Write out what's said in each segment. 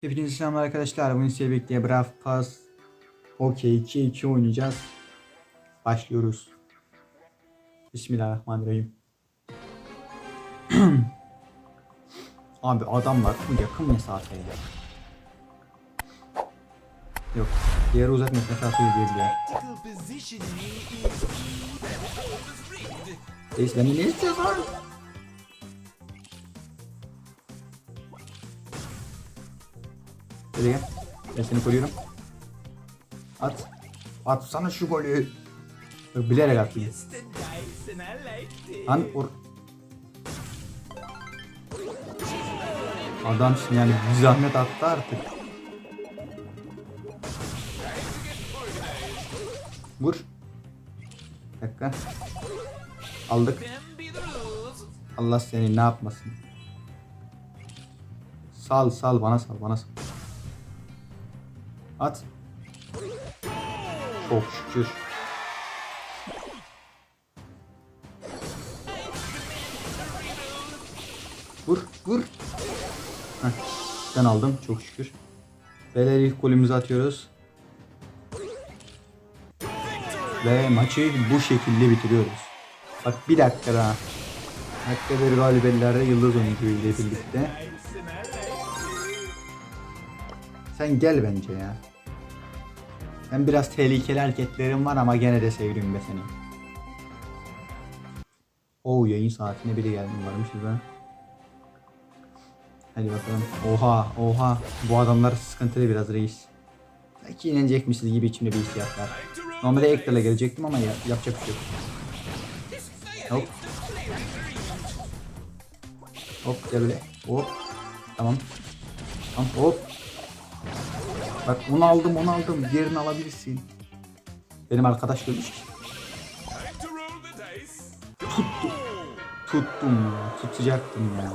Hepinize selamlar arkadaşlar. Bugün size birlikte Brawl Pass Okey 2-2 oynayacağız. Başlıyoruz. Bismillahirrahmanirrahim. Abi adamlar bu yakın mesafeye. Yok. Diğer uzak mesafe atıyor diyebiliyor. Reis beni ne istiyorsun? Hadi. Ben seni koruyorum. At. At sana şu golü. Bilerek attım. Lan or... Adamsın yani bir zahmet attı artık. Vur. Bir dakika. Aldık. Allah seni ne yapmasın. Sal sal bana sal bana sal. At. Çok şükür. Vur vur. Heh, ben aldım çok şükür. Beyler ilk golümüzü atıyoruz. Ve maçı bu şekilde bitiriyoruz. Bak bir dakika daha. Dakika bir galibiyelerde yıldız oyuncu ile birlikte. Sen gel bence ya. Ben biraz tehlikeli hareketlerim var ama gene de sevdim be seni. Oo yayın saatine biri geldi varmışız ben. Hadi bakalım. Oha oha. Bu adamlar sıkıntılı biraz reis. Sanki yenecekmişiz gibi içimde bir hissiyat var. Normalde Ektal'a gelecektim ama ya, yapacak bir şey yok. Hop. Hop gel böyle. Hop. Tamam. Tamam hop. Bak onu aldım onu aldım. Diğerini alabilirsin. Benim arkadaş görmüş ki. Tuttum. Tuttum ya. Tutacaktım ya.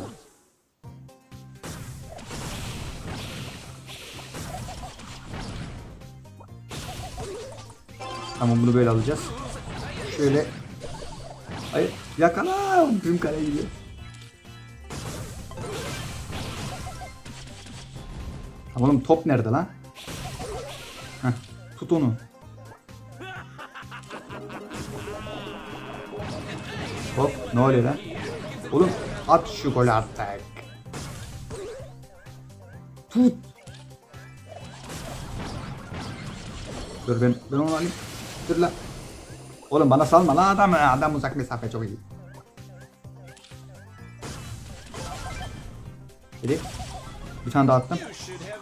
Tamam bunu böyle alacağız. Şöyle. Hayır yakala. Tüm kale gidiyor. Oğlum top nerede lan? Tut onu. Hop ne oluyor lan? Oğlum at şu golü artık. Tut. Dur ben, ben onu alayım. Dur lan. Oğlum bana salma lan adam adam uzak mesafe çok iyi. Hadi. Bir tane daha attım.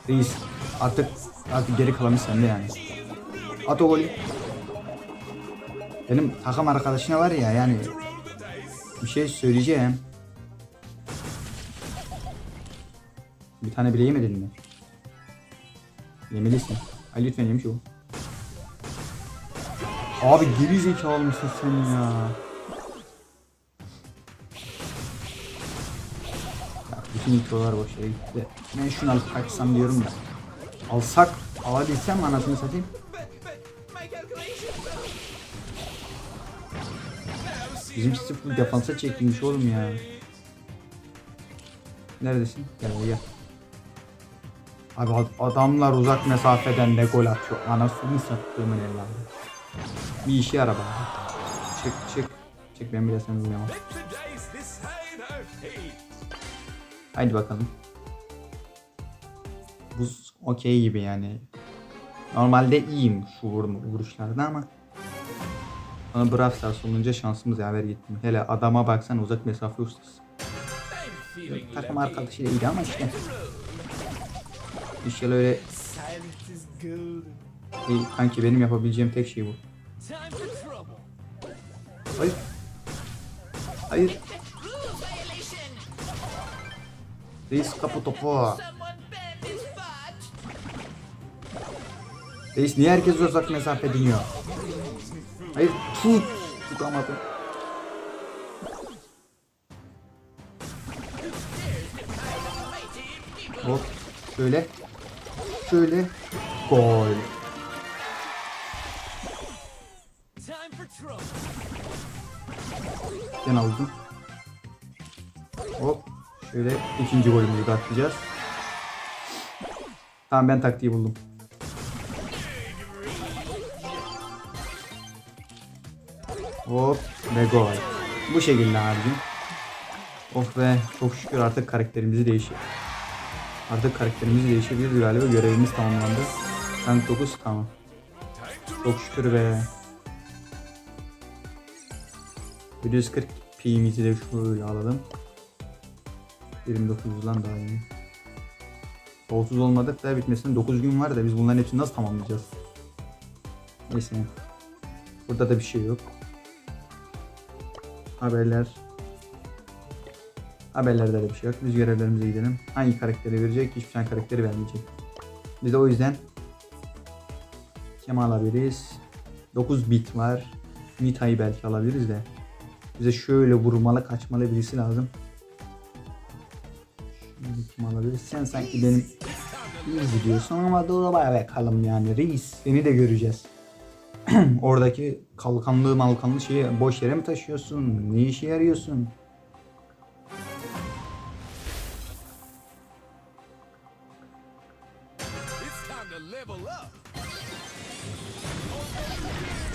Reis artık artık geri kalanı sende yani. At o golü. Benim takım arkadaşına var ya yani bir şey söyleyeceğim. Bir tane bile yemedin mi? Yemelisin. Ay lütfen yemiş ol. Abi geri zekalı mısın sen ya? Ya bütün introlar boş yere gitti. Ben şunu alıp kaçsam diyorum da. Alsak alabilsem anasını satayım. Now see Bizim how sıfır fast defansa çekilmiş oğlum ya. Neredesin? Gel buraya. Abi ad- adamlar uzak mesafeden ne gol atıyor. Anasını sattığımın evladı. Bir işe yara bana. Çık çık. Çık ben bile seni paid. Haydi bakalım. Bu okey gibi yani. Normalde iyiyim şu vuruşlarda ama ama Brawl Stars olunca şansımız yaver gitti. Hele adama baksan uzak mesafe ustası. Takım lucky. arkadaşı değil ama işte. İnşallah öyle golden. Ey, kanki benim yapabileceğim tek şey bu. Hayır. Hayır. Reis kapı topu. Reis niye herkes uzak mesafe deniyor? Hayır tut. Tutamadım. Hop. Şöyle. Şöyle. Gol. Ben aldım. Hop. Şöyle ikinci golümüzü de atacağız. Tamam ben taktiği buldum. Hop ve gol. Bu şekilde abicim. Of be çok şükür artık karakterimizi değişir. Artık karakterimizi değişebiliriz galiba. Görevimiz tamamlandı. Rank 9 tamam. Çok şükür be. 740 p'mizi de şöyle alalım. 29'dan daha iyi. 30 olmadık da bitmesine 9 gün var da biz bunların hepsini nasıl tamamlayacağız? Neyse. Burada da bir şey yok. Haberler. Haberlerde de bir şey yok. Biz görevlerimize gidelim. Hangi karakteri verecek? Hiçbir tane karakteri vermeyecek. Biz de o yüzden kim alabiliriz? 9 bit var. Nita'yı belki alabiliriz de. Bize şöyle vurmalı kaçmalı birisi lazım. Şimdi kim alabiliriz? Sen sanki benim iyi gidiyorsun ama dur bakalım yani reis. Seni de göreceğiz. Oradaki kalkanlı malkanlı şeyi boş yere mi taşıyorsun? Ne işe yarıyorsun?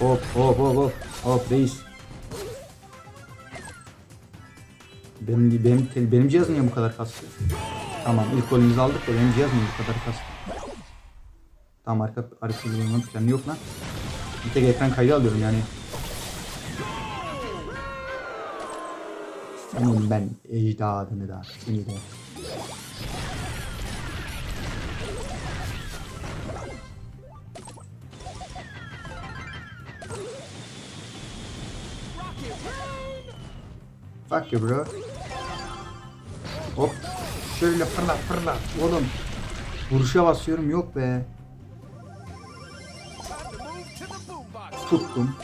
Hop hop hop hop. Hop reis. Benim, benim, benim cihaz niye bu kadar kastı? Tamam ilk golümüzü aldık da benim cihaz niye bu kadar kastı? Tamam arka arka planı yok lan. Bir tek ekran kaydı alıyorum yani. Senin ben ecdadını da seni de. Fuck you bro. Hop. Şöyle fırla fırla. Oğlum. Vuruşa basıyorum yok be. Tuttum.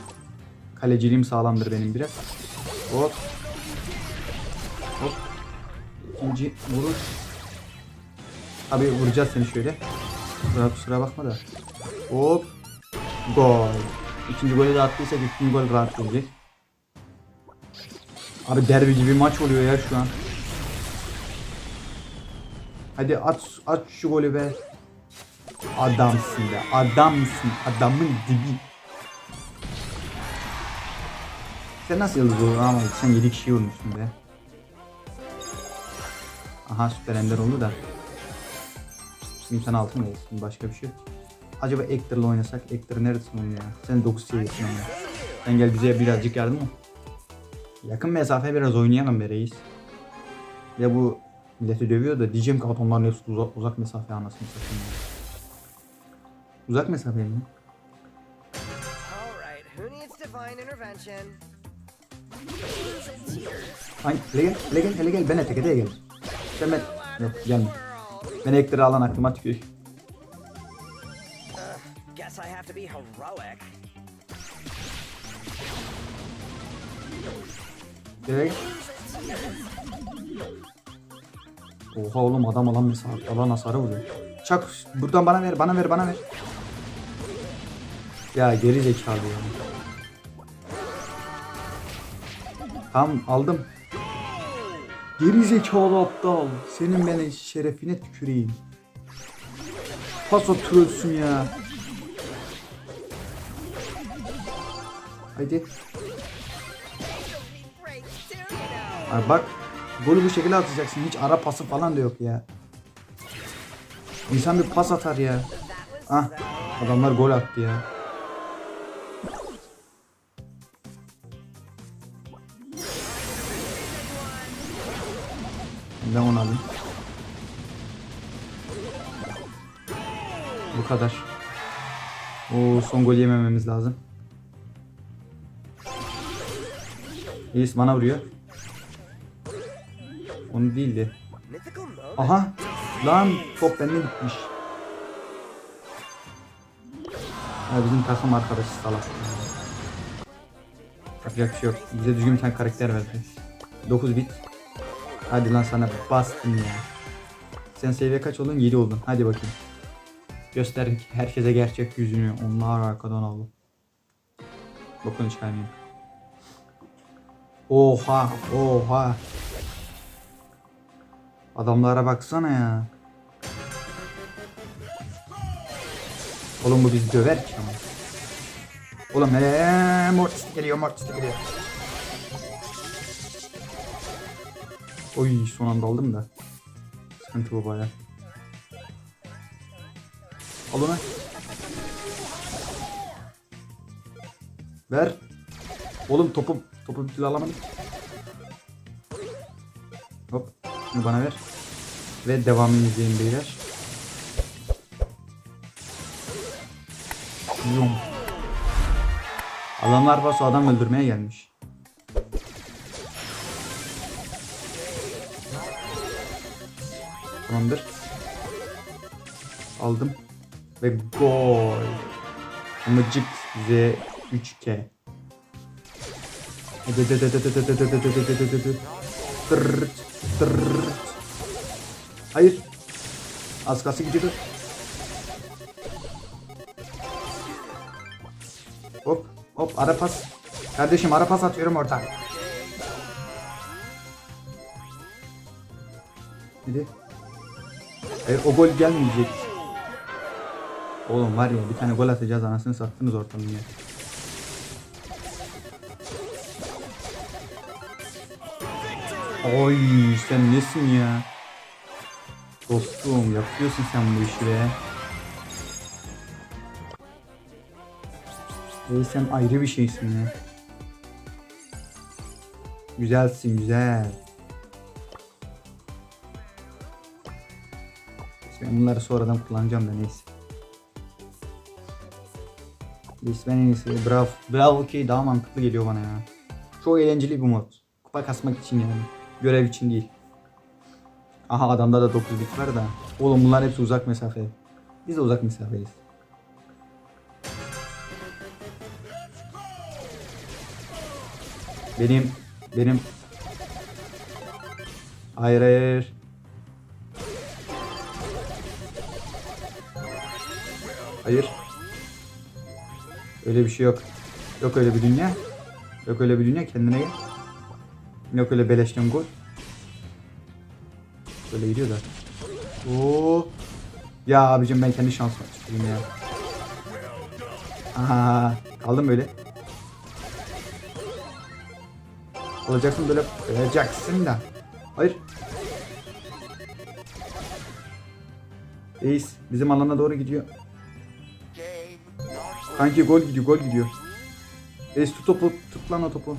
Kaleciliğim sağlamdır benim biraz. Hop. Hop. İkinci vuruş. Abi vuracağız seni şöyle. Kusura, kusura bakma da. Hop. Gol. İkinci golü de attıysak ikinci gol rahat gelecek. Abi derbi gibi maç oluyor ya şu an. Hadi at at şu golü be. Adamsın be. Adamsın. Adamın dibi. Sen nasıl yıldız olur ama sen 7 kişi vurmuşsun be. Aha süper ender oldu da. Şimdi sen altın verirsin başka bir şey yok. Acaba Ekter'la oynasak? Ekter neredesin oynuyor ya? Sen 9 seviyesin ama. Sen gel bize birazcık yardım mı? Yakın mesafe biraz oynayamam be reis. Ya bu milleti dövüyor da diyeceğim ki atomların hepsi uzak, uzak mesafe anasını satayım. Uzak mesafe mi? Ay, hele gel, hele gel, hele gel. Ben ete gel. gel. Sen ben... Yok gelme. Ben Ekter'i alan aklıma tükür. Gel gel. Oha oğlum adam alan mesafe, alan hasarı vuruyor. Çak buradan bana ver, bana ver, bana ver. Ya geri zekalı ya. Tamam aldım. Geri zekalı aptal. Senin beni şerefine tüküreyim. Paso trollsün ya. Haydi. Abi bak golü bu şekilde atacaksın. Hiç ara pası falan da yok ya. İnsan bir pas atar ya. Ah adamlar gol attı ya. Ben onu alayım. Bu kadar. O son gol yemememiz lazım. Reis bana vuruyor. Onu değildi. Aha. Lan top bende gitmiş. Ya bizim takım arkadaşı salak. Yapacak bir şey yok. Bize düzgün bir tane karakter verdi. 9 bit. Hadi lan sana bastım ya. Sen seviye kaç oldun? 7 oldun. Hadi bakayım. Göster herkese gerçek yüzünü. Onlar arkadan aldı. Bokunu çıkarmayayım. Oha, oha. Adamlara baksana ya. Oğlum bu bizi döver ki ama. Oğlum eee Mortis geliyor Mortis geliyor. Oy son anda aldım da. Sıkıntı bu baya. Al onu. Ver. Oğlum topu topu bir türlü alamadım. Hop. Bunu bana ver. Ve devamını izleyin beyler. Yum. Adamlar var o adam öldürmeye gelmiş. Tamamdır. Aldım. Ve gol. Mıcık Z3K. Tırrt, tırrt. Hayır. Az kalsı gidiyordu. Hop hop ara pas. Kardeşim ara pas atıyorum orta. Hadi. Hayır o gol gelmeyecek. Oğlum var ya bir tane gol atacağız anasını sattınız ortamı ya. Oy sen nesin ya? Dostum yapıyorsun sen bu işi be. Ey sen ayrı bir şeysin ya. Güzelsin güzel. Bunları sonradan kullanacağım da neyse. Ben en iyisi bravo. Bravo ki daha mantıklı geliyor bana ya. Çok eğlenceli bir mod. Kupa kasmak için yani. Görev için değil. Aha adamda da 9 bit var da. Oğlum bunlar hepsi uzak mesafe. Biz de uzak mesafeyiz. Benim benim Hayır hayır. Hayır. Öyle bir şey yok. Yok öyle bir dünya. Yok öyle bir dünya kendine gel. Yok öyle beleşten gol. Böyle gidiyor da. Oo. Ya abicim ben kendi şansıma çıkayım ya. Aha, kaldım böyle. Olacaksın böyle olacaksın da. Hayır. Reis bizim alana doğru gidiyor. Kanki gol gidiyor gol gidiyor. Reis tut topu tut o topu.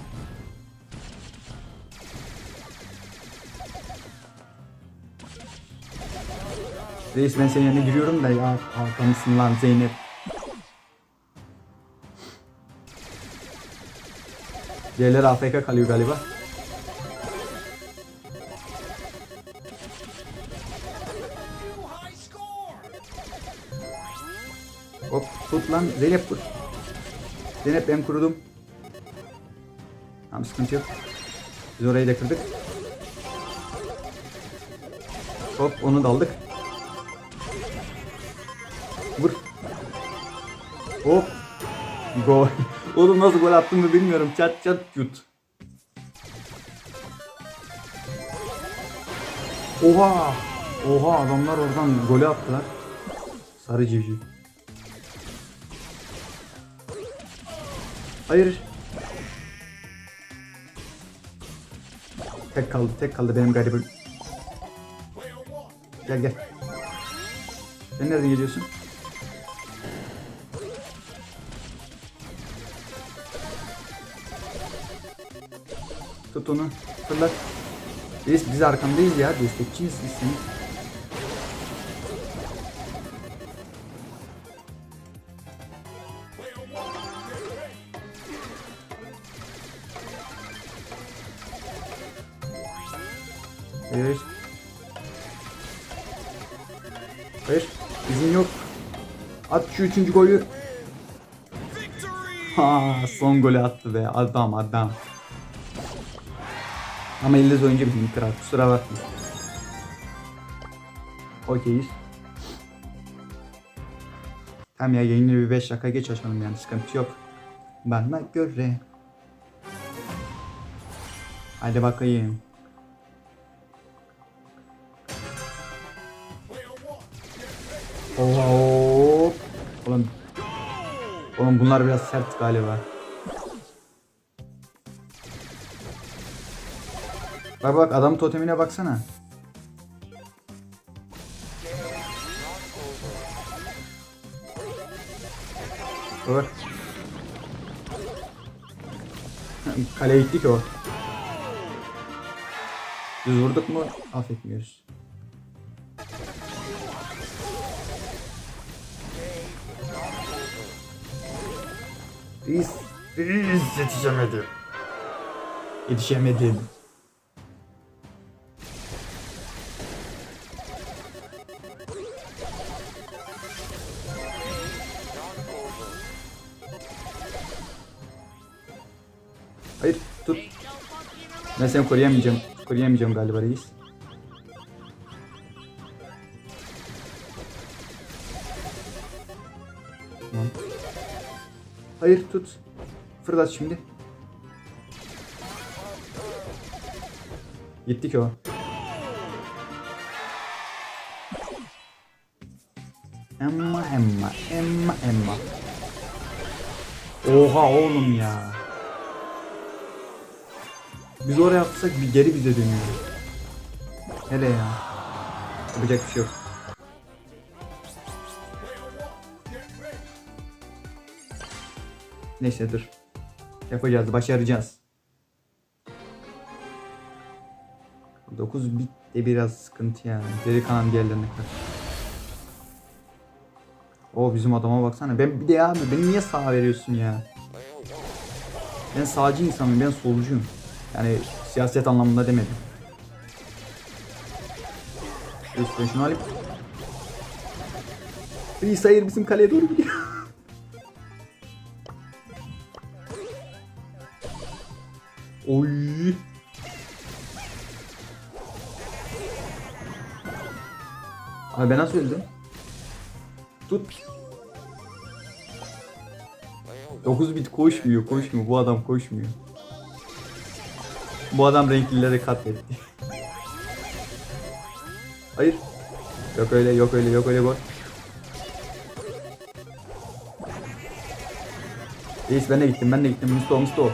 Reis ben senin yanına giriyorum da ya arkamısın lan Zeynep. Diğerleri AFK kalıyor galiba. Tut lan Zeynep tut. Zeynep ben kurudum. Tamam sıkıntı yok. Biz orayı da kırdık. Hop onu da aldık. Vur. Hop. Gol. Oğlum nasıl gol attığımı bilmiyorum. Çat çat yut. Oha. Oha adamlar oradan golü attılar. Sarı civciv. Hayır. Tek kaldı, tek kaldı benim garibim. Gel gel. Sen nereden geliyorsun? Tut onu. Fırlat. Biz, biz arkandayız ya. Destekçiyiz biz senin. Şu üçüncü golü. Ha, son golü attı be. Adam adam. Ama Yıldız oyuncu bizim kral. Kusura bakma. Okeyiz. Tamam ya yayını bir 5 dakika geç açalım yani sıkıntı yok. Bana göre. Hadi bakayım. Hop. Oğlum bunlar biraz sert galiba. Bak bak adam totemine baksana. Bak. Kaleye gittik o. Düz vurduk mu affetmiyoruz. Reis, reis yetişemedim. Yetişemedim. Hayır tut. Ben seni koruyamayacağım. Koruyamayacağım galiba reis. Hayır tut. Fırlat şimdi. Gitti ki o. Emma emma emma emma. Oha oğlum ya. Biz oraya atsak bir geri bize dönüyor. Hele ya. Yapacak bir şey yok. Neyse dur. Yapacağız, başaracağız. 9 bit de biraz sıkıntı yani. Geri kalan diğerlerine karşı. O bizim adama baksana. Ben bir de abi beni niye sağa veriyorsun ya? Ben sağcı insanım, ben solcuyum. Yani siyaset anlamında demedim. Ben şunu alayım. Reis hayır bizim kaleye doğru gidiyor. Abi ben nasıl öldüm? Tut. 9 bit koşmuyor, koşmuyor. Bu adam koşmuyor. Bu adam renklileri katletti. Hayır. Yok öyle, yok öyle, yok öyle gol. Reis ben de gittim, ben de gittim. Musto, Musto.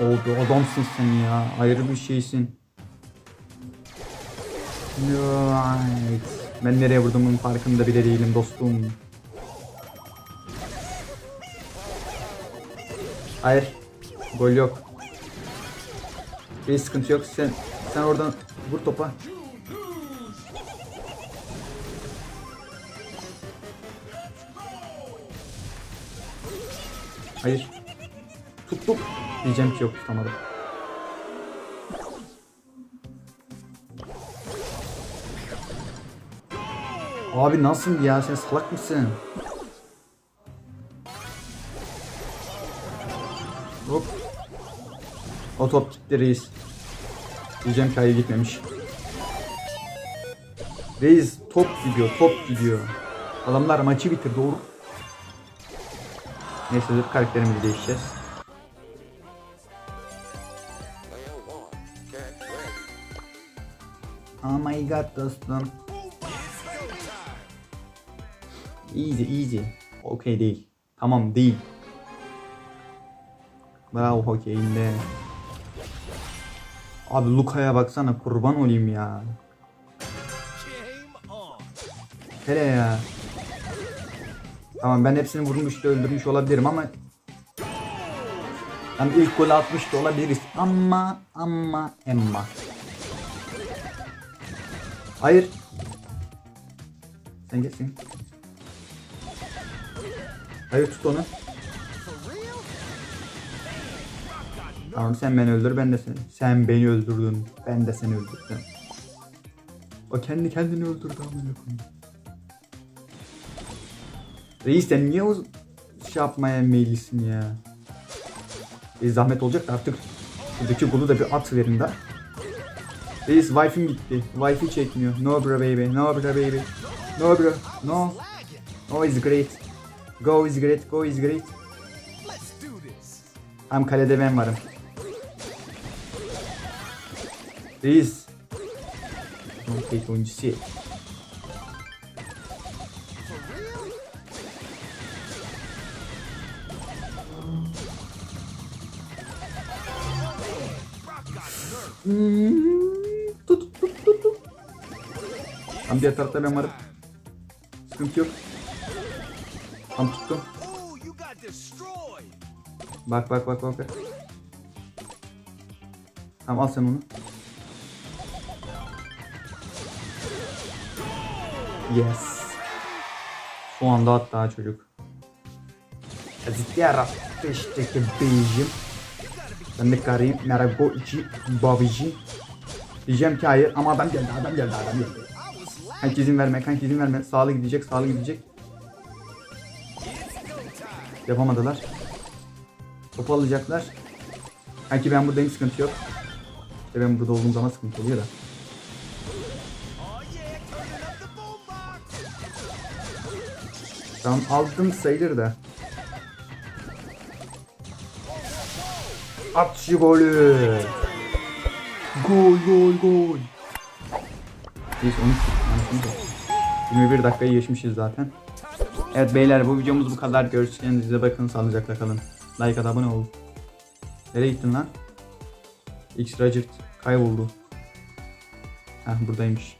Oldu, adamsın sen ya. Ayrı bir şeysin. Right. Ben nereye vurduğumun farkında bile değilim dostum. Hayır. Gol yok. Bir sıkıntı yok. Sen sen oradan vur topa. Hayır. Tuttum. Diyeceğim ki yok tutamadım. Abi nasıl ya sen salak mısın? Hop. O top gitti reis. Diyeceğim ki gitmemiş. Reis top gidiyor top gidiyor. Adamlar maçı bitir doğru. Neyse dur karakterimizi değişeceğiz. Oh my god dostum. Easy easy. Okey değil. Tamam değil. Bravo hokeyinde. Abi Luka'ya baksana kurban olayım ya. Hele ya. Tamam ben hepsini vurmuş da öldürmüş olabilirim ama Hem ilk golü atmış da olabiliriz ama ama emma. Hayır. Sen geçsin. Hayır tut onu. Tamam sen beni öldür ben de seni. Sen beni öldürdün. Ben de seni öldürdüm. O kendi kendini öldürdü amına koyayım. Reis sen niye o şey yapmaya meyillisin ya? E, zahmet olacak da artık şuradaki golü da bir at verin de. Reis wife'im gitti. Wife'i çekmiyor. No bro baby. No bro baby. No bro. No. No is great. Go is great, go is great. Hem kalede ben varım. Reis. Okey oyuncusu. Hmm. Tut tut tut tut. Hem diğer tarafta ben varım. Sıkıntı yok. Tam tuttum. Bak bak bak bak. bak. Tamam al sen onu. Yes. Şu anda hatta çocuk. Ziddiye rapteşteki beyim. Ben de karayım. Merhaba içi babici. Diyeceğim ki hayır ama adam geldi adam geldi adam geldi. Kanka izin verme kanka izin verme. Sağlı gidecek sağlı gidecek. Yapamadılar. Topu alacaklar. Kanki ben buradayım sıkıntı yok. İşte ben burada olduğum zaman sıkıntı oluyor da. Oh. Tamam aldım sayılır da. At şu golü. Gol gol gol. Biz 13 anasını satayım. 21 dakikayı geçmişiz zaten. Evet beyler bu videomuz bu kadar. Görüşürüz. Kendinize bakın. Sağlıcakla kalın. Like at abone olun. Nereye gittin lan? X Rajert kayboldu. Heh buradaymış.